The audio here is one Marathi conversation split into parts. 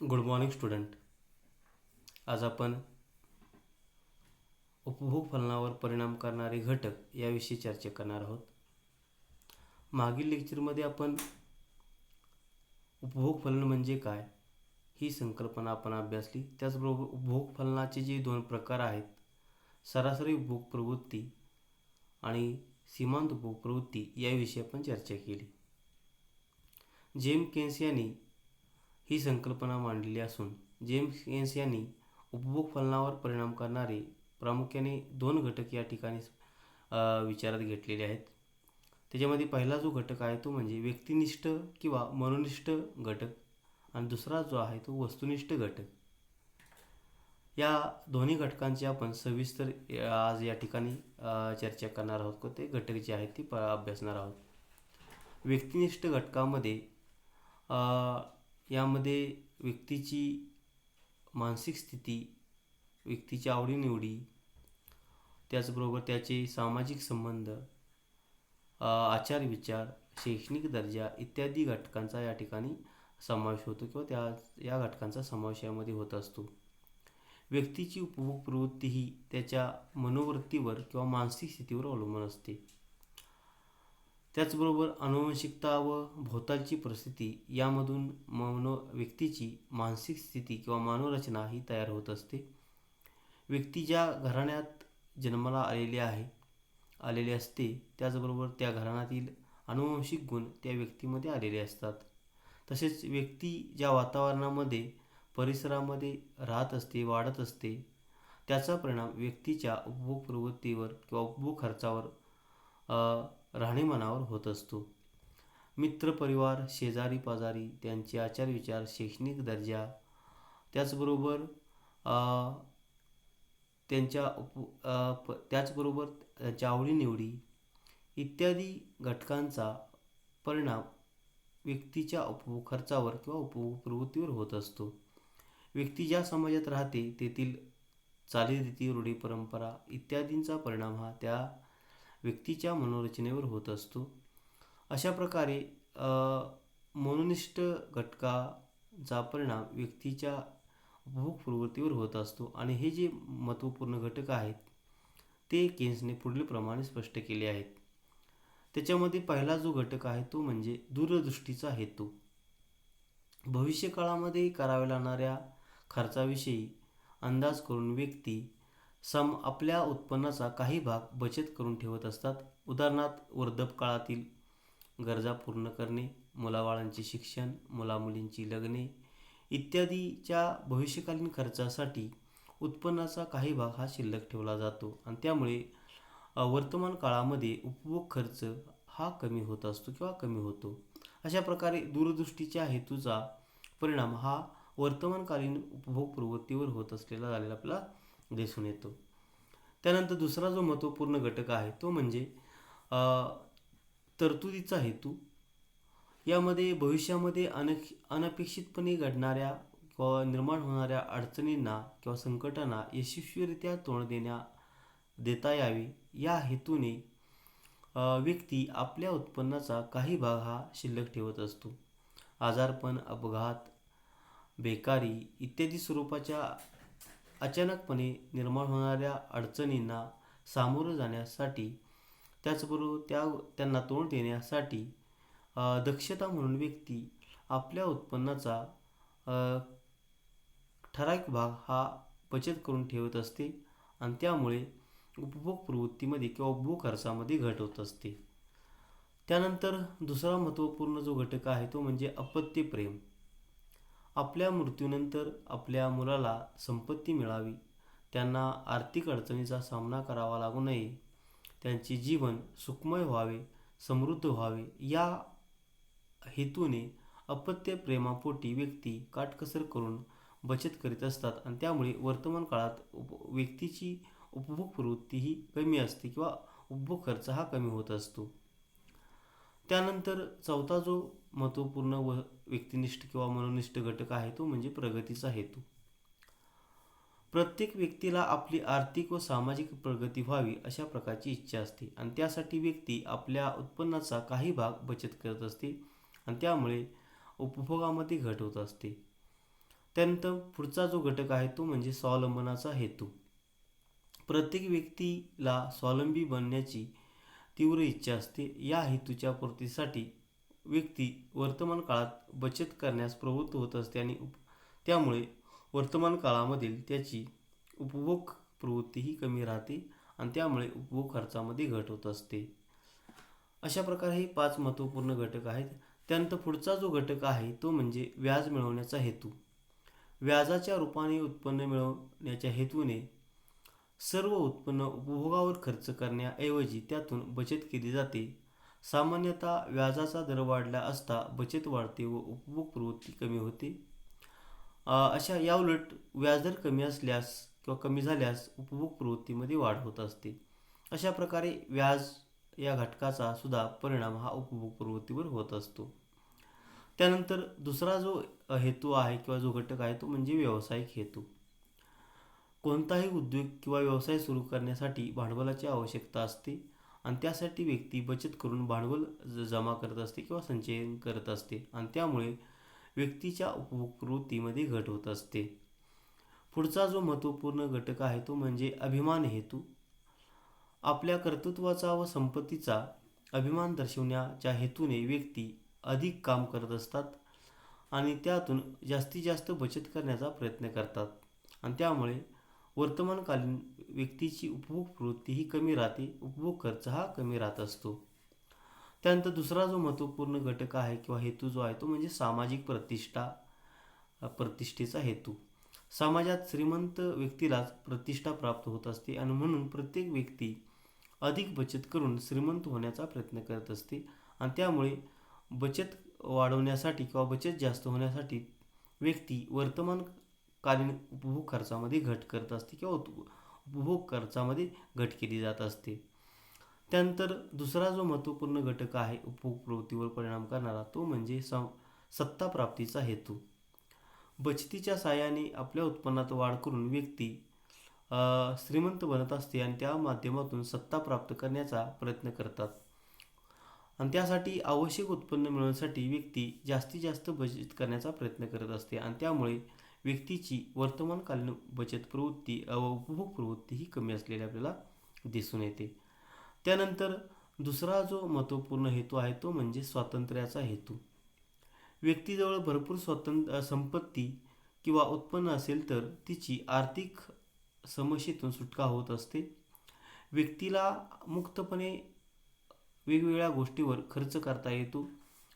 Good morning student. आज आपण उपभोग फलनावर परिणाम करणारे घटक याविषयी चर्चा करणार आहोत. मागील लेक्चरमध्ये आपण उपभोग फलन म्हणजे काय ही संकल्पना आपण अभ्यासली. त्याचबरोबर उपभोग फलनाचे जे दोन प्रकार आहेत सरासरी उपभोग प्रवृत्ती आणि सीमांत उपभोग प्रवृत्ती याविषयी आपण चर्चा केली. जेम केन्स यांनी ही संकल्पना मांडलेली असून जेम्स एन्स यांनी उपभोग फलनावर परिणाम करणारे प्रामुख्याने दोन घटक या ठिकाणी विचारात घेतलेले आहेत. त्याच्यामध्ये पहिला जो घटक आहे तो म्हणजे व्यक्तिनिष्ठ किंवा मनोनिष्ठ घटक आणि दुसरा जो आहे तो वस्तुनिष्ठ घटक. या दोन्ही घटकांची आपण सविस्तर आज या ठिकाणी चर्चा करणार आहोत. ते घटक जे आहेत ते प अभ्यासणार आहोत. व्यक्तिनिष्ठ घटकामध्ये यामध्ये व्यक्तीची मानसिक स्थिती व्यक्तीच्या आवडीनिवडी त्याचबरोबर त्याचे सामाजिक संबंध आचार आचारविचार शैक्षणिक दर्जा इत्यादी घटकांचा या ठिकाणी समावेश होतो किंवा त्या या घटकांचा समावेश यामध्ये होत असतो. व्यक्तीची उपभोग प्रवृत्ती ही त्याच्या मनोवृत्तीवर किंवा मानसिक स्थितीवर अवलंबून असते. त्याचबरोबर अनुवंशिकता व भोवतालची परिस्थिती यामधून मनो व्यक्तीची मानसिक स्थिती किंवा मानवरचना ही तयार होत असते. व्यक्ती ज्या घराण्यात जन्माला आलेली आहे आलेली असते त्याचबरोबर त्या घराण्यातील अनुवंशिक गुण त्या व्यक्तीमध्ये आलेले असतात. तसेच व्यक्ती ज्या वातावरणामध्ये परिसरामध्ये राहत असते वाढत असते त्याचा परिणाम व्यक्तीच्या उपभोग प्रवृत्तीवर किंवा उपभोग खर्चावर राहणीमानावर होत असतो. मित्रपरिवार शेजारी पाजारी त्यांचे आचार विचार शैक्षणिक दर्जा त्याचबरोबर त्यांच्या उप प त्याचबरोबर त्यांच्या आवडीनिवडी इत्यादी घटकांचा परिणाम व्यक्तीच्या उपभोग खर्चावर किंवा उपप्रवृत्तीवर होत असतो. व्यक्ती ज्या समाजात राहते तेथील चालीरीती रूढी परंपरा इत्यादींचा परिणाम हा त्या व्यक्तीच्या मनोरचनेवर होत असतो. अशा प्रकारे मनोनिष्ठ घटकाचा परिणाम व्यक्तीच्या उपभोग प्रवृत्तीवर होत असतो. आणि हे जे महत्त्वपूर्ण घटक आहेत ते केन्सने पुढील प्रमाणे स्पष्ट केले आहेत. त्याच्यामध्ये पहिला जो घटक आहे तो म्हणजे दूरदृष्टीचा हेतू. भविष्यकाळामध्ये कराव्या लागणाऱ्या खर्चाविषयी अंदाज करून व्यक्ती सम आपल्या उत्पन्नाचा काही भाग बचत करून ठेवत असतात. उदाहरणार्थ वृद्धपकाळातील गरजा पूर्ण करणे मुलाबाळांचे शिक्षण मुलामुलींची लग्ने इत्यादीच्या भविष्यकालीन खर्चासाठी उत्पन्नाचा काही भाग हा शिल्लक ठेवला जातो आणि त्यामुळे वर्तमान काळामध्ये उपभोग खर्च हा कमी होत असतो किंवा कमी होतो. अशा प्रकारे दूरदृष्टीच्या हेतूचा परिणाम हा वर्तमानकालीन उपभोग प्रवृत्तीवर होत असलेला झालेला आपल्याला दिसून येतो. त्यानंतर दुसरा जो महत्त्वपूर्ण घटक आहे तो म्हणजे तरतुदीचा हेतू. यामध्ये भविष्यामध्ये अनक्ष अनपेक्षितपणे घडणाऱ्या किंवा निर्माण होणाऱ्या अडचणींना किंवा संकटांना यशस्वीरित्या तोंड देण्या देता यावे. या हेतूने व्यक्ती आपल्या उत्पन्नाचा काही भाग हा शिल्लक ठेवत असतो. आजारपण अपघात बेकारी इत्यादी स्वरूपाच्या अचानकपणे निर्माण होणाऱ्या अडचणींना सामोरं जाण्यासाठी त्याचबरोबर त्या त्यांना तोंड देण्यासाठी दक्षता म्हणून व्यक्ती आपल्या उत्पन्नाचा ठराविक भाग हा बचत करून ठेवत असते आणि त्यामुळे उपभोग प्रवृत्तीमध्ये किंवा उपभोग खर्चामध्ये घट होत असते. त्यानंतर दुसरा महत्त्वपूर्ण जो घटक आहे तो म्हणजे अपत्य प्रेम. आपल्या मृत्यूनंतर आपल्या मुलाला संपत्ती मिळावी. त्यांना आर्थिक अडचणीचा सामना करावा लागू नये. त्यांचे जीवन सुखमय व्हावे समृद्ध व्हावे या हेतूने अपत्य प्रेमापोटी व्यक्ती काटकसर करून बचत करीत असतात आणि त्यामुळे वर्तमान काळात उप व्यक्तीची उपभोग प्रवृत्ती ही कमी असते किंवा उपभोग खर्च हा कमी होत असतो. त्यानंतर चौथा जो महत्त्वपूर्ण व व्यक्तिनिष्ठ किंवा मनोनिष्ठ घटक आहे तो म्हणजे प्रगतीचा हेतू. प्रत्येक व्यक्तीला आपली आर्थिक व सामाजिक प्रगती व्हावी अशा प्रकारची इच्छा असते आणि त्यासाठी व्यक्ती आपल्या उत्पन्नाचा काही भाग बचत करत असते आणि त्यामुळे उपभोगामध्ये घट होत असते. त्यानंतर पुढचा जो घटक आहे तो म्हणजे स्वावलंबनाचा हेतू. प्रत्येक व्यक्तीला स्वावलंबी बनण्याची तीव्र इच्छा असते. या हेतूच्या पूर्तीसाठी व्यक्ती वर्तमान काळात बचत करण्यास प्रवृत्त होत असते आणि उप त्यामुळे वर्तमान काळामधील त्याची उपभोग प्रवृत्तीही कमी राहते आणि त्यामुळे उपभोग खर्चामध्ये घट होत असते. अशा प्रकारे हे पाच महत्त्वपूर्ण घटक आहेत. त्यानंतर पुढचा जो घटक आहे तो म्हणजे व्याज मिळवण्याचा हेतू. व्याजाच्या रूपाने उत्पन्न मिळवण्याच्या हेतूने सर्व उत्पन्न उपभोगावर खर्च करण्याऐवजी त्यातून बचत केली जाते. सामान्यतः व्याजाचा दर वाढला असता बचत वाढते व उपभोग प्रवृत्ती कमी होते. अशा याउलट व्याजदर कमी असल्यास किंवा कमी झाल्यास उपभोग प्रवृत्तीमध्ये वाढ होत असते. अशा प्रकारे व्याज या घटकाचा सुद्धा परिणाम हा उपभोग प्रवृत्तीवर होत असतो. त्यानंतर दुसरा जो हेतू आहे किंवा जो घटक आहे तो म्हणजे व्यावसायिक हेतू. कोणताही उद्योग किंवा व्यवसाय सुरू करण्यासाठी भांडवलाची आवश्यकता असते आणि त्यासाठी व्यक्ती बचत करून भांडवल जमा करत असते किंवा संचयन करत असते आणि त्यामुळे व्यक्तीच्या उपकृतीमध्ये घट होत असते. पुढचा जो महत्त्वपूर्ण घटक आहे तो म्हणजे अभिमान हेतू. आपल्या कर्तृत्वाचा व संपत्तीचा अभिमान दर्शवण्याच्या हेतूने व्यक्ती अधिक काम करत असतात आणि त्यातून जास्तीत जास्त बचत करण्याचा प्रयत्न करतात. आणि त्यामुळे वर्तमानकालीन व्यक्तीची उपभोग प्रवृत्ती ही कमी राहते. उपभोग खर्च हा कमी राहत असतो. त्यानंतर दुसरा जो महत्त्वपूर्ण घटक आहे किंवा हेतू जो आहे तो म्हणजे सामाजिक प्रतिष्ठा प्रतिष्ठेचा हेतू. समाजात श्रीमंत व्यक्तीलाच प्रतिष्ठा प्राप्त होत असते आणि म्हणून प्रत्येक व्यक्ती अधिक बचत करून श्रीमंत होण्याचा प्रयत्न करत असते. आणि त्यामुळे बचत वाढवण्यासाठी किंवा बचत जास्त होण्यासाठी व्यक्ती वर्तमान कालीन उपभोग खर्चामध्ये घट करत असते किंवा उपभोग खर्चामध्ये घट केली जात असते. त्यानंतर दुसरा जो महत्त्वपूर्ण घटक आहे उपभोग प्रवृत्तीवर परिणाम करणारा तो म्हणजे सं सत्ता प्राप्तीचा हेतू. बचतीच्या साहाय्याने आपल्या उत्पन्नात वाढ करून व्यक्ती श्रीमंत बनत असते आणि त्या माध्यमातून सत्ता प्राप्त करण्याचा प्रयत्न करतात. आणि त्यासाठी आवश्यक उत्पन्न मिळवण्यासाठी व्यक्ती जास्तीत जास्त बचत करण्याचा प्रयत्न करत असते आणि त्यामुळे व्यक्तीची वर्तमानकालीन बचत प्रवृत्ती व उपभोग प्रवृत्ती ही कमी असलेली आपल्याला दिसून येते. त्यानंतर दुसरा जो महत्त्वपूर्ण हेतू आहे तो म्हणजे स्वातंत्र्याचा हेतू. व्यक्तीजवळ भरपूर स्वातंत्र्य संपत्ती किंवा उत्पन्न असेल तर तिची आर्थिक समस्येतून सुटका होत असते. व्यक्तीला मुक्तपणे वेगवेगळ्या गोष्टीवर खर्च करता येतो.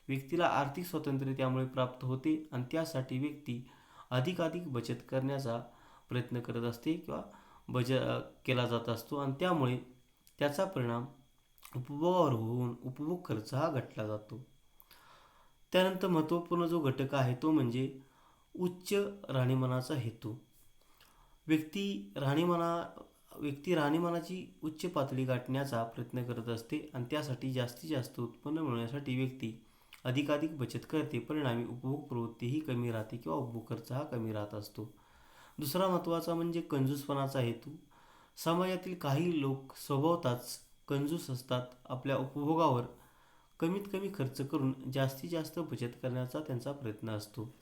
व्यक्तीला आर्थिक स्वातंत्र्य त्यामुळे प्राप्त होते आणि त्यासाठी व्यक्ती अधिकाधिक बचत करण्याचा प्रयत्न करत असते किंवा बज केला जात असतो. आणि त्यामुळे त्याचा परिणाम उपभोगावर होऊन उपभोग खर्च हा घटला जातो. त्यानंतर महत्त्वपूर्ण जो घटक आहे तो म्हणजे उच्च राहणीमानाचा हेतू. व्यक्ती राहणीमाना व्यक्ती राहणीमानाची उच्च पातळी गाठण्याचा प्रयत्न करत असते आणि त्यासाठी जास्तीत जास्त उत्पन्न मिळवण्यासाठी व्यक्ती अधिकाधिक बचत करते. परिणामी उपभोग प्रवृत्तीही कमी राहते किंवा उपभोग खर्च हा कमी राहत असतो. दुसरा महत्त्वाचा म्हणजे कंजूसपणाचा हेतू. समाजातील काही लोक स्वभावताच कंजूस असतात. आपल्या उपभोगावर कमीत कमी खर्च करून जास्तीत जास्त बचत करण्याचा त्यांचा प्रयत्न असतो.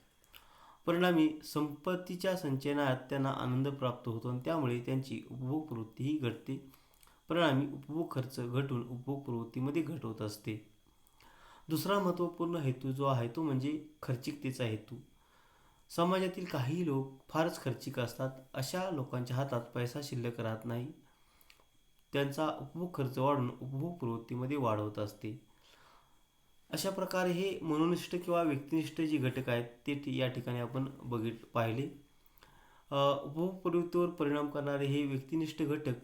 परिणामी संपत्तीच्या संचयनात त्यांना आनंद प्राप्त होतो आणि त्यामुळे त्यांची उपभोग प्रवृत्तीही घटते. परिणामी उपभोग खर्च घटून उपभोग प्रवृत्तीमध्ये घट होत असते. दुसरा महत्त्वपूर्ण हेतू जो आहे तो म्हणजे खर्चिकतेचा हेतू. समाजातील काही लोक फारच खर्चिक असतात अशा लोकांच्या हातात पैसा शिल्लक राहत नाही. त्यांचा उपभोग खर्च वाढून उपभोग प्रवृत्तीमध्ये वाढवत असते. अशा प्रकारे हे मनोनिष्ठ किंवा व्यक्तिनिष्ठ जे घटक आहेत ते या ठिकाणी आपण बघित पाहिले. उपभोग प्रवृत्तीवर परिणाम करणारे हे व्यक्तिनिष्ठ घटक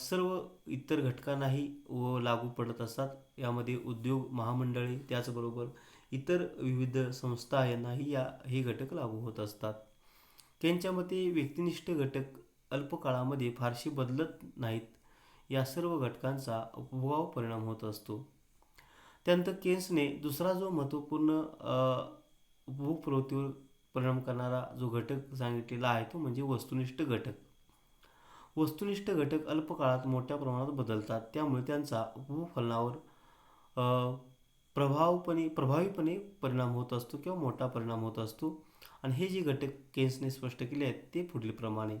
सर्व इतर घटकांनाही व लागू पडत असतात. यामध्ये उद्योग महामंडळे त्याचबरोबर इतर विविध संस्था यांनाही या हे घटक लागू होत असतात. त्यांच्या मते व्यक्तिनिष्ठ घटक अल्पकाळामध्ये फारशी बदलत नाहीत. या सर्व घटकांचा उपभोगाव परिणाम होत असतो. त्यानंतर केन्सने दुसरा जो महत्त्वपूर्ण उपभोग प्रवृत्तीवर परिणाम करणारा जो घटक सांगितलेला आहे तो म्हणजे वस्तुनिष्ठ घटक. वस्तुनिष्ठ घटक अल्पकाळात मोठ्या प्रमाणात बदलतात. त्यामुळे त्यांचा उपफलनावर प्रभावपणे प्रभावीपणे परिणाम होत असतो किंवा मोठा परिणाम होत असतो. आणि हे जे घटक केन्सने स्पष्ट केले आहेत ते पुढीलप्रमाणे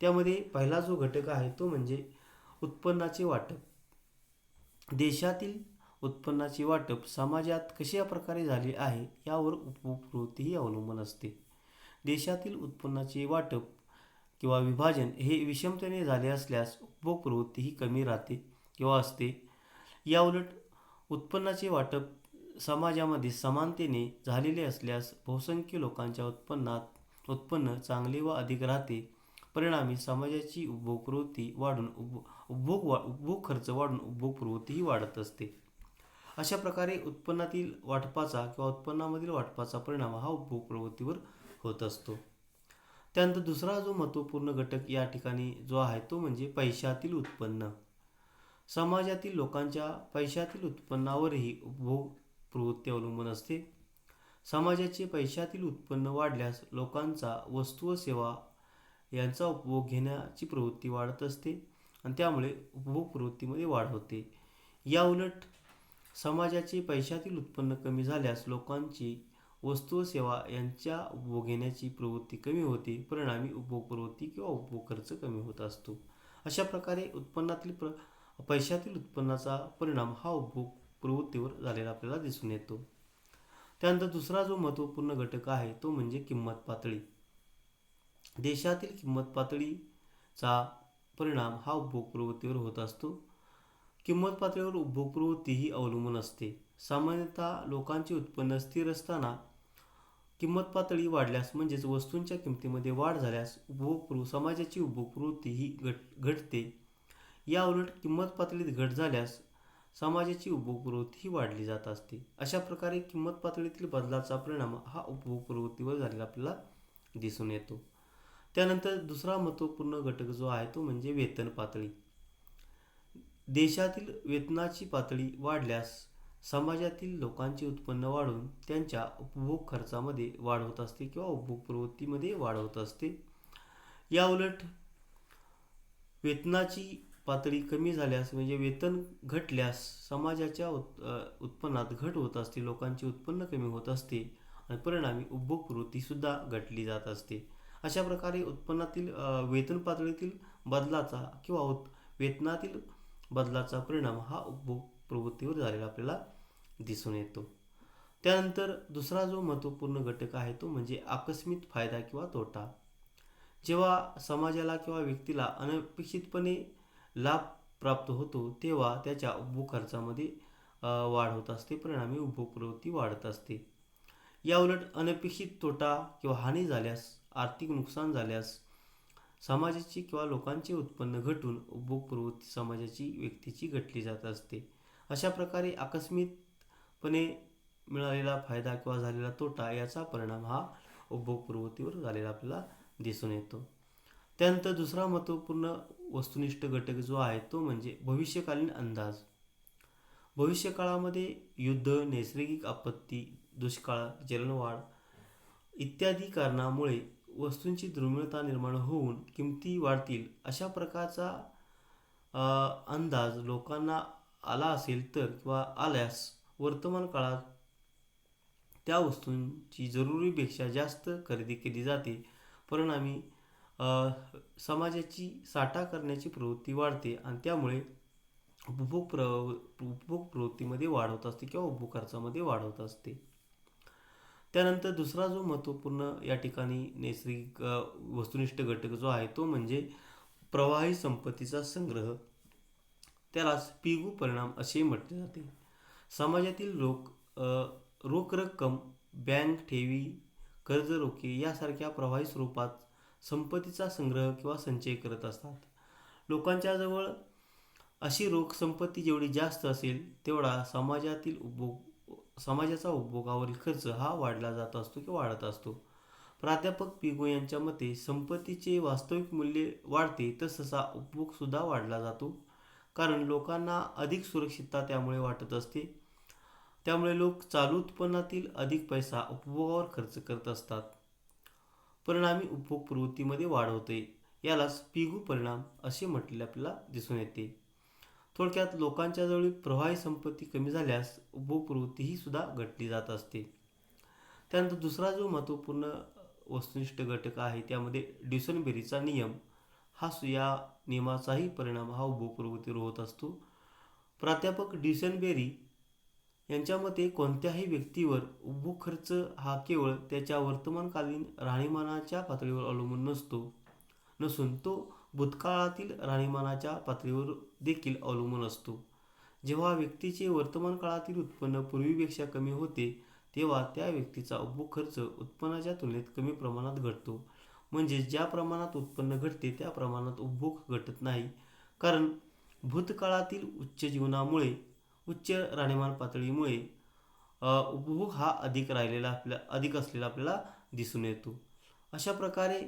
त्यामध्ये पहिला जो घटक आहे तो म्हणजे उत्पन्नाचे वाटप. देशातील उत्पन्नाचे वाटप समाजात कशा प्रकारे झाले आहे यावर उपकृतीही अवलंबून असते. देशातील उत्पन्नाचे वाटप किंवा विभाजन हे विषमतेने झाले असल्यास उपभोग प्रवृत्ती ही कमी राहते किंवा असते. याउलट उत्पन्नाचे वाटप समाजामध्ये समानतेने झालेले असल्यास बहुसंख्य लोकांच्या उत्पन्नात उत्पन्न चांगले व अधिक राहते. परिणामी समाजाची उपभोग प्रवृत्ती वाढून उप उपभोग वा उपभोग खर्च वाढून उपभोग प्रवृत्तीही वाढत असते. अशा प्रकारे उत्पन्नातील वाटपाचा किंवा उत्पन्नामधील वाटपाचा परिणाम हा उपभोग प्रवृत्तीवर होत असतो. त्यानंतर दुसरा जो महत्त्वपूर्ण घटक या ठिकाणी जो आहे तो म्हणजे पैशातील उत्पन्न. समाजातील लोकांच्या पैशातील उत्पन्नावरही उपभोग प्रवृत्ती अवलंबून असते. समाजाचे पैशातील उत्पन्न वाढल्यास लोकांचा वस्तू व सेवा यांचा उपभोग घेण्याची प्रवृत्ती वाढत असते आणि त्यामुळे उपभोग प्रवृत्तीमध्ये वाढ होते. याउलट समाजाचे पैशातील उत्पन्न कमी झाल्यास लोकांची वस्तू व सेवा यांच्या उपभोग घेण्याची प्रवृत्ती कमी होते परिणामी उपभोग प्रवृत्ती किंवा उपभोग खर्च कमी होत असतो. अशा प्रकारे उत्पन्नातील प्र पैशातील उत्पन्नाचा परिणाम हा उपभोग प्रवृत्तीवर झालेला आपल्याला दिसून येतो. त्यानंतर दुसरा जो महत्त्वपूर्ण घटक आहे तो म्हणजे किंमत पातळी. देशातील किंमत पातळीचा परिणाम हा उपभोग प्रवृत्तीवर होत असतो. किंमत पातळीवर उपभोग प्रवृत्ती ही अवलंबून असते. सामान्यतः लोकांचे उत्पन्न स्थिर असताना किंमत पातळी वाढल्यास म्हणजेच वस्तूंच्या किमतीमध्ये वाढ झाल्यास उपभोगपूर्व समाजाची उपभोग ही घट घटते. या उलट किंमत पातळीत घट झाल्यास समाजाची उपभोगप्रवृत्ती ही वाढली जात असते. अशा प्रकारे किंमत पातळीतील बदलाचा परिणाम हा उपभोग प्रवृत्तीवर झालेला आपल्याला दिसून येतो. त्यानंतर दुसरा महत्त्वपूर्ण घटक जो आहे तो म्हणजे वेतन पातळी. देशातील वेतनाची पातळी वाढल्यास समाजातील लोकांचे उत्पन्न वाढून त्यांच्या उपभोग खर्चामध्ये वाढ होत असते किंवा उपभोग प्रवृत्तीमध्ये वाढ होत असते. याउलट वेतनाची पातळी कमी झाल्यास म्हणजे वेतन घटल्यास समाजाच्या उत् उत्पन्नात घट होत असते लोकांचे उत्पन्न कमी होत असते आणि परिणामी उपभोग प्रवृत्तीसुद्धा घटली जात असते. अशा प्रकारे उत्पन्नातील वेतन पातळीतील बदलाचा किंवा उत् वेतनातील बदलाचा परिणाम हा उपभोग प्रवृत्तीवर झालेला आपल्याला दिसून येतो. त्यानंतर दुसरा जो महत्त्वपूर्ण घटक आहे तो म्हणजे आकस्मिक फायदा किंवा तोटा. जेव्हा समाजाला किंवा व्यक्तीला अनपेक्षितपणे लाभ प्राप्त होतो तेव्हा त्याच्या उपभोग खर्चामध्ये वाढ होत असते परिणामी उपभोग प्रवृत्ती वाढत असते. याउलट अनपेक्षित तोटा किंवा हानी झाल्यास आर्थिक नुकसान झाल्यास समाजाची किंवा लोकांचे उत्पन्न घटून उपभोग प्रवृत्ती समाजाची व्यक्तीची घटली जात असते. अशा प्रकारे आकस्मिकपणे मिळालेला फायदा किंवा झालेला तोटा याचा परिणाम हा उपभोग प्रवृत्तीवर झालेला आपल्याला दिसून येतो. त्यानंतर दुसरा महत्त्वपूर्ण वस्तुनिष्ठ घटक जो आहे तो म्हणजे भविष्यकालीन अंदाज. भविष्यकाळामध्ये युद्ध नैसर्गिक आपत्ती दुष्काळ जलनवाढ इत्यादी कारणामुळे वस्तूंची दुर्मिळता निर्माण होऊन किमती वाढतील अशा प्रकारचा अंदाज लोकांना आला असेल तर किंवा आल्यास वर्तमान काळात त्या वस्तूंची जरुरीपेक्षा जास्त खरेदी केली जाते. परिणामी समाजाची साठा करण्याची प्रवृत्ती वाढते आणि त्यामुळे उपभोग प्र उपभोग प्रवृत्तीमध्ये वाढ होत असते किंवा उपभोग खर्चामध्ये वाढ होत असते. त्यानंतर दुसरा जो महत्त्वपूर्ण या ठिकाणी नैसर्गिक वस्तुनिष्ठ घटक जो आहे तो म्हणजे प्रवाही संपत्तीचा संग्रह. त्यालाच पिगू परिणाम असे म्हटले जाते. समाजातील लोक रोख रक्कम बँक ठेवी कर्ज रोखे यासारख्या प्रवाही स्वरूपात संपत्तीचा संग्रह किंवा संचय करत असतात. लोकांच्याजवळ अशी रोख संपत्ती जेवढी जास्त असेल तेवढा समाजातील उपभोग समाजाचा उपभोगावरील खर्च हा वाढला जात असतो किंवा वाढत असतो. प्राध्यापक पिगो यांच्या मते संपत्तीचे वास्तविक मूल्य वाढते तससा उपभोगसुद्धा वाढला जातो. कारण लोकांना अधिक सुरक्षितता त्यामुळे वाटत असते. त्यामुळे लोक चालू उत्पन्नातील अधिक पैसा उपभोगावर खर्च करत असतात. परिणामी उपभोग प्रवृत्तीमध्ये वाढ होते. यालाच पिगू परिणाम असे म्हटलेले आपल्याला दिसून येते. थोडक्यात लोकांच्या जवळ प्रवाही संपत्ती कमी झाल्यास उपभोग प्रवृत्तीही सुद्धा घटली जात असते. त्यानंतर दुसरा जो महत्त्वपूर्ण वस्तुनिष्ठ घटक आहे त्यामध्ये ड्युसनबेरीचा नियम. हा सु- या नियमाचाही परिणाम हा उपभोग होत असतो. प्राध्यापक डिसनबेरी यांच्या मते कोणत्याही व्यक्तीवर उपभोग खर्च हा केवळ त्याच्या वर्तमानकालीन राहणीमानाच्या पातळीवर अवलंबून नसतो. नसून तो भूतकाळातील राहणीमानाच्या पातळीवर देखील अवलंबून असतो. जेव्हा व्यक्तीचे वर्तमान काळातील उत्पन्न पूर्वीपेक्षा कमी होते तेव्हा त्या व्यक्तीचा उपभोग खर्च उत्पन्नाच्या तुलनेत कमी प्रमाणात घटतो. म्हणजे ज्या प्रमाणात उत्पन्न घटते त्या प्रमाणात उपभोग घटत नाही. कारण भूतकाळातील उच्च जीवनामुळे उच्च राहणीमान पातळीमुळे उपभोग हा अधिक राहिलेला आपल्या अधिक असलेला आपल्याला दिसून येतो. अशा प्रकारे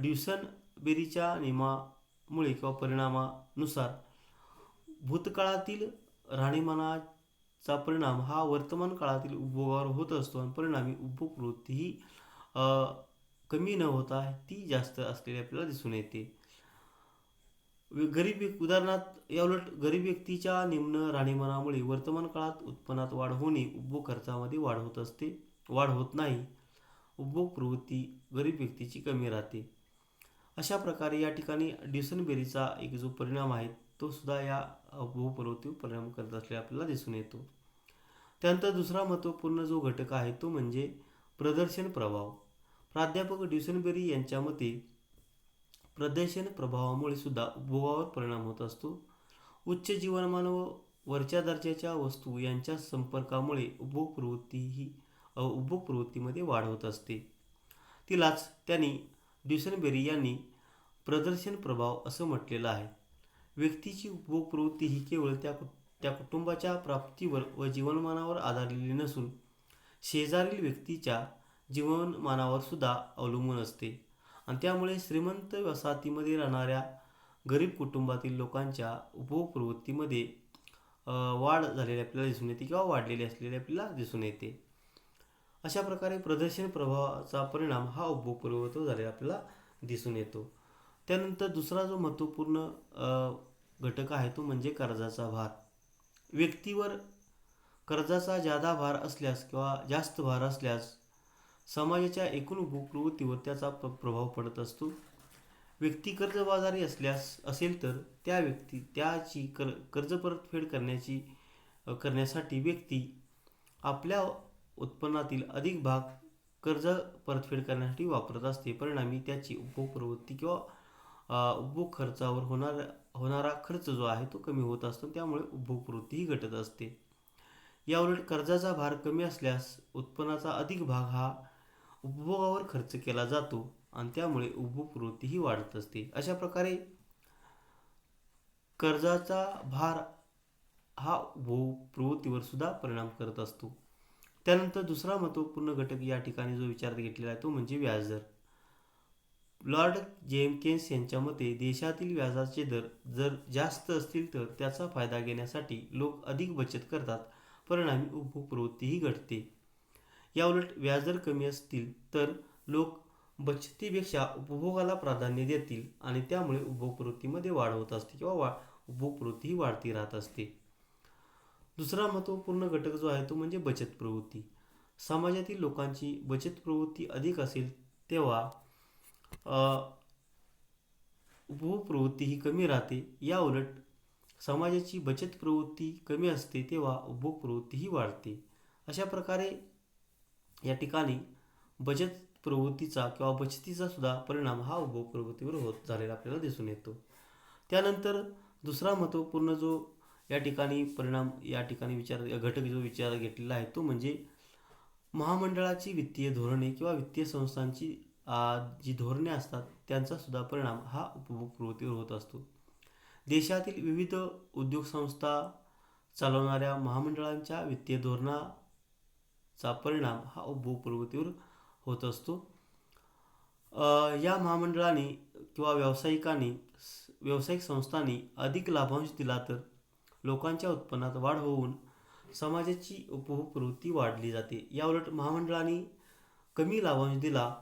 ड्युसन बेरीच्या नियमामुळे किंवा परिणामानुसार भूतकाळातील राहणीमानाचा परिणाम हा वर्तमान काळातील उपभोगावर होत असतो आणि परिणामी उपभोग वृत्ती ही कमी न होता ती जास्त असलेली आपल्याला दिसून येते. गरीब व्यक्- उदाहरणार्थ याउलट गरीब व्यक्तीच्या निम्न राहणीमानामुळे वर्तमान काळात उत्पन्नात वाढ होणे उपभोग खर्चामध्ये वाढ होत असते वाढ होत नाही. उपभोग प्रवृत्ती गरीब व्यक्तीची कमी राहते. अशा प्रकारे या ठिकाणी डिसनबेरीचा एक जो परिणाम आहे तो सुद्धा या उपभोग प्रवृत्तीवर परिणाम करत असलेला आपल्याला दिसून येतो. त्यानंतर दुसरा महत्त्वपूर्ण जो घटक आहे तो म्हणजे प्रदर्शन प्रभाव. प्राध्यापक ड्युसनबेरी यांच्या मते प्रदर्शन प्रभावामुळे सुद्धा उपभोगावर परिणाम होत असतो. उच्च जीवनमान व वरच्या दर्जाच्या वस्तू यांच्या संपर्कामुळे उपभोग प्रवृत्ती ही उपभोग प्रवृत्तीमध्ये वाढ होत असते. तिलाच त्यांनी ड्युसनबेरी यांनी प्रदर्शन प्रभाव असं म्हटलेलं आहे. व्यक्तीची उपभोग प्रवृत्ती ही केवळ त्या त्या कुटुंबाच्या प्राप्तीवर व जीवनमानावर आधारलेली नसून शेजारील व्यक्तीच्या जीवनमानावर सुद्धा अवलंबून असते. आणि त्यामुळे श्रीमंत वसाहतीमध्ये राहणाऱ्या गरीब कुटुंबातील लोकांच्या उपभोग प्रवृत्तीमध्ये वाढ झालेली आपल्याला दिसून येते किंवा वाढलेली असलेली आपल्याला दिसून येते. अशा प्रकारे प्रदर्शन प्रभावाचा परिणाम हा उपभोग प्रवृत्तीवर झालेला आपल्याला दिसून येतो. त्यानंतर दुसरा जो महत्त्वपूर्ण घटक आहे तो म्हणजे कर्जाचा भार. व्यक्तीवर कर्जाचा जादा भार असल्यास किंवा जास्त भार असल्यास समाजाच्या एकूण उपभोग त्याचा प- प्रभाव पडत असतो. व्यक्ती कर्जबाजारी असल्यास असेल तर त्या व्यक्ती त्याची कर कर्ज परतफेड करण्याची करण्यासाठी व्यक्ती आपल्या उत्पन्नातील अधिक भाग कर्ज परतफेड करण्यासाठी वापरत असते. परिणामी त्याची उपभोग प्रवृत्ती किंवा उपभोग खर्चावर होणार होणारा खर्च जो आहे तो कमी होत असतो. त्यामुळे उपभोग प्रवृत्तीही घटत असते. याउलट कर्जाचा भार कमी असल्यास उत्पन्नाचा अधिक भाग हा उपभोगावर खर्च केला जातो आणि त्यामुळे उपभोग प्रवृत्तीही वाढत असते. अशा प्रकारे कर्जाचा भार हा उपभोग प्रवृत्तीवर सुद्धा परिणाम करत असतो. त्यानंतर दुसरा महत्त्वपूर्ण घटक या ठिकाणी जो विचारात घेतलेला आहे तो म्हणजे व्याजदर. लॉर्ड जेमकेन्स यांच्या मते देशातील व्याजाचे दर जर जास्त असतील तर त्याचा फायदा घेण्यासाठी लोक अधिक बचत करतात. परिणामी उपभोग प्रवृत्तीही घटते. याउलट व्याजदर कमी असतील तर लोक बचतीपेक्षा उपभोगाला प्राधान्य देतील आणि त्यामुळे उपभोग प्रवृत्तीमध्ये वाढ होत असते किंवा वा उपभोग प्रवृत्ती ही वाढती राहत असते. दुसरा महत्त्वपूर्ण घटक जो आहे तो म्हणजे बचत प्रवृत्ती समाजातील लोकांची बचत प्रवृत्ती अधिक असेल तेव्हा उपभोग प्रवृत्ती ही कमी राहते. या उलट समाजाची बचत प्रवृत्ती कमी असते तेव्हा उपभोग प्रवृत्ती ही वाढते. अशा प्रकारे या ठिकाणी बचत प्रवृत्तीचा किंवा बचतीचा सुद्धा परिणाम हा उपभोग प्रवृत्तीवर होत झालेला आपल्याला दिसून येतो. त्यानंतर दुसरा महत्त्वपूर्ण जो या ठिकाणी परिणाम या ठिकाणी विचार घटक जो विचार घेतलेला आहे तो म्हणजे महामंडळाची वित्तीय धोरणे किंवा वित्तीय संस्थांची जी धोरणे असतात त्यांचा सुद्धा परिणाम हा उपभोग प्रवृत्तीवर होत असतो. देशातील विविध उद्योग संस्था चालवणाऱ्या महामंडळांच्या वित्तीय धोरणा चा परिणाम हा उपभोग प्रवृत्तीवर होत असतो. या महामंडळाने किंवा व्यावसायिकांनी व्यावसायिक संस्थांनी अधिक लाभांश दिला तर लोकांच्या उत्पन्नात वाढ होऊन समाजाची उपभोग प्रवृत्ती वाढली जाते. याउलट महामंडळांनी कमी लाभांश दिला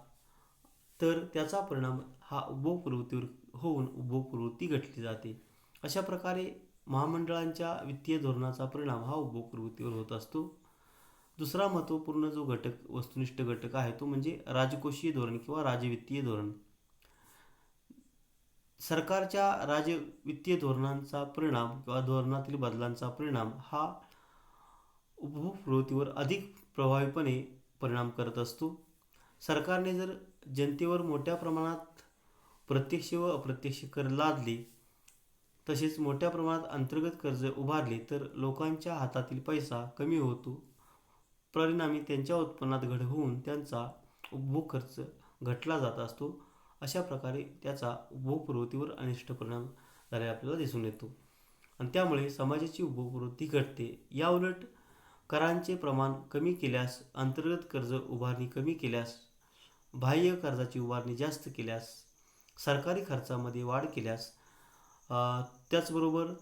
तर त्याचा परिणाम हा उपभोग प्रवृत्तीवर होऊन उपभोग प्रवृत्ती घटली जाते. अशा प्रकारे महामंडळांच्या वित्तीय धोरणाचा परिणाम हा उपभोगप्रवृत्तीवर होत असतो. दुसरा महत्त्वपूर्ण जो घटक वस्तुनिष्ठ घटक आहे तो म्हणजे राजकोषीय धोरण किंवा राजवित्तीय धोरण. सरकारच्या राजवित्तीय धोरणांचा परिणाम किंवा धोरणातील बदलांचा परिणाम हा उपभोग प्रवृत्तीवर अधिक प्रभावीपणे परिणाम करत असतो. सरकारने जर जनतेवर मोठ्या प्रमाणात प्रत्यक्ष व अप्रत्यक्ष कर लादले तसेच मोठ्या प्रमाणात अंतर्गत कर्ज उभारले तर लोकांच्या हातातील पैसा कमी होतो. परिणामी त्यांच्या उत्पन्नात घट होऊन त्यांचा उपभोग खर्च घटला जात असतो. अशा प्रकारे त्याचा उपभोग प्रवृत्तीवर अनिष्ट परिणाम झालेला आपल्याला दिसून येतो. आणि त्यामुळे समाजाची उपभोग प्रवृत्ती घटते याउलट करांचे प्रमाण कमी केल्यास अंतर्गत कर्ज उभारणी कमी केल्यास बाह्य कर्जाची उभारणी जास्त केल्यास सरकारी खर्चामध्ये वाढ केल्यास त्याचबरोबर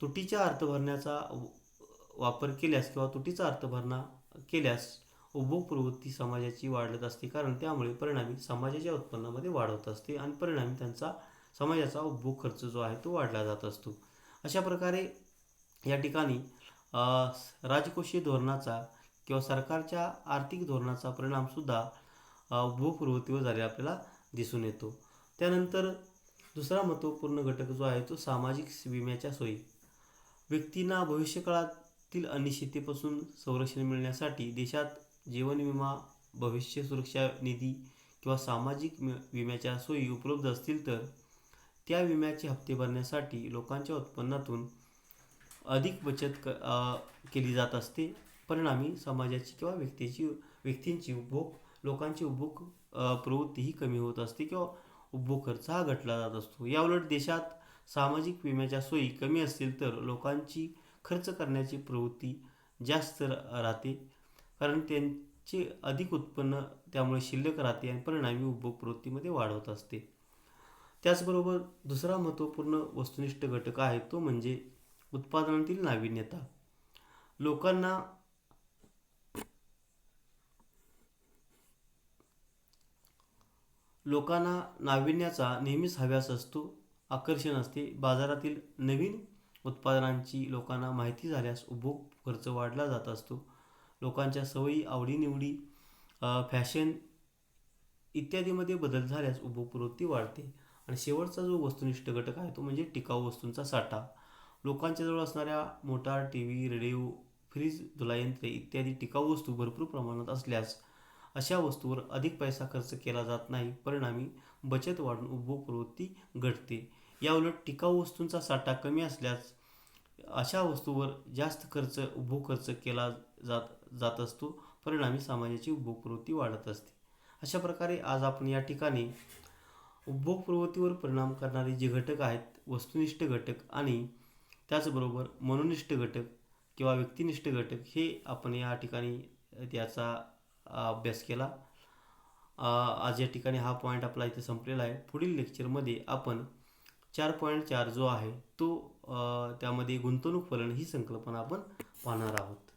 तुटीच्या अर्थ भरण्याचा वापर केल्यास किंवा तुटीचा अर्थ भरणा केल्यास उपभोग प्रवृत्ती समाजाची वाढत असते. कारण त्यामुळे परिणामी समाजाच्या उत्पन्नामध्ये वाढ होत असते आणि परिणामी त्यांचा समाजाचा उपभोग खर्च जो आहे तो वाढला जात असतो. अशा प्रकारे या ठिकाणी राजकोषीय धोरणाचा किंवा सरकारच्या आर्थिक धोरणाचा परिणामसुद्धा अ, उपभोग प्रवृत्तीवर झालेला आपल्याला दिसून येतो. त्यानंतर दुसरा महत्त्वपूर्ण घटक जो आहे तो सामाजिक विम्याच्या सोयी. व्यक्तींना भविष्यकाळात तील अनिश्चिततेपासून संरक्षण मिळण्यासाठी देशात जीवन विमा भविष्य सुरक्षा निधी किंवा सामाजिक विम्याच्या सोयी उपलब्ध असतील तर त्या विम्याचे हप्ते भरण्यासाठी लोकांच्या उत्पन्नातून अधिक बचत क केली जात असते. परिणामी समाजाची किंवा व्यक्तीची व्यक्तींची उपभोग लोकांची उपभोग प्रवृत्तीही कमी होत असते किंवा उपभोग खर्च हा घटला जात असतो. याउलट देशात सामाजिक विम्याच्या सोयी कमी असतील तर लोकांची खर्च करण्याची प्रवृत्ती जास्त राहते. कारण त्यांचे अधिक उत्पन्न त्यामुळे शिल्लक राहते आणि परिणामी उपभोग प्रवृत्तीमध्ये वाढ होत असते. त्याचबरोबर दुसरा महत्त्वपूर्ण वस्तुनिष्ठ घटक आहे तो म्हणजे उत्पादनातील नाविन्यता. लोकांना लोकांना नाविन्याचा नेहमीच हव्यास असतो आकर्षण असते. बाजारातील नवीन उत्पादनांची लोकांना माहिती झाल्यास उपभोग खर्च वाढला जात असतो. लोकांच्या सवयी आवडीनिवडी फॅशन इत्यादीमध्ये बदल झाल्यास उपभोग प्रवृत्ती वाढते. आणि शेवटचा जो वस्तुनिष्ठ घटक आहे तो म्हणजे टिकाऊ वस्तूंचा साठा. लोकांच्याजवळ असणाऱ्या motor T V radio fridge धुलायंत्रे इत्यादी टिकाऊ वस्तू भरपूर प्रमाणात असल्यास अशा वस्तूवर अधिक पैसा खर्च केला जात नाही. परिणामी बचत वाढून उपभोग प्रवृत्ती घटते. याउलट टिकाऊ वस्तूंचा साठा कमी असल्यास अशा वस्तूवर जास्त खर्च उपभोग खर्च केला जात जात असतो. परिणामी समाजाची उपभोग प्रवृत्ती वाढत असते. अशा प्रकारे आज आपण या ठिकाणी उपभोग प्रवृत्तीवर परिणाम करणारे जे घटक आहेत वस्तुनिष्ठ घटक आणि त्याचबरोबर मनोनिष्ठ घटक किंवा व्यक्तिनिष्ठ घटक हे आपण या ठिकाणी त्याचा अभ्यास केला. आज या ठिकाणी हा पॉईंट आपला इथे संपलेला आहे. पुढील लेक्चरमध्ये आपण चार पॉईंट चार जो आहे तो त्यामध्ये गुंतवणूक फलन ही संकल्पना आपण पाहणार आहोत.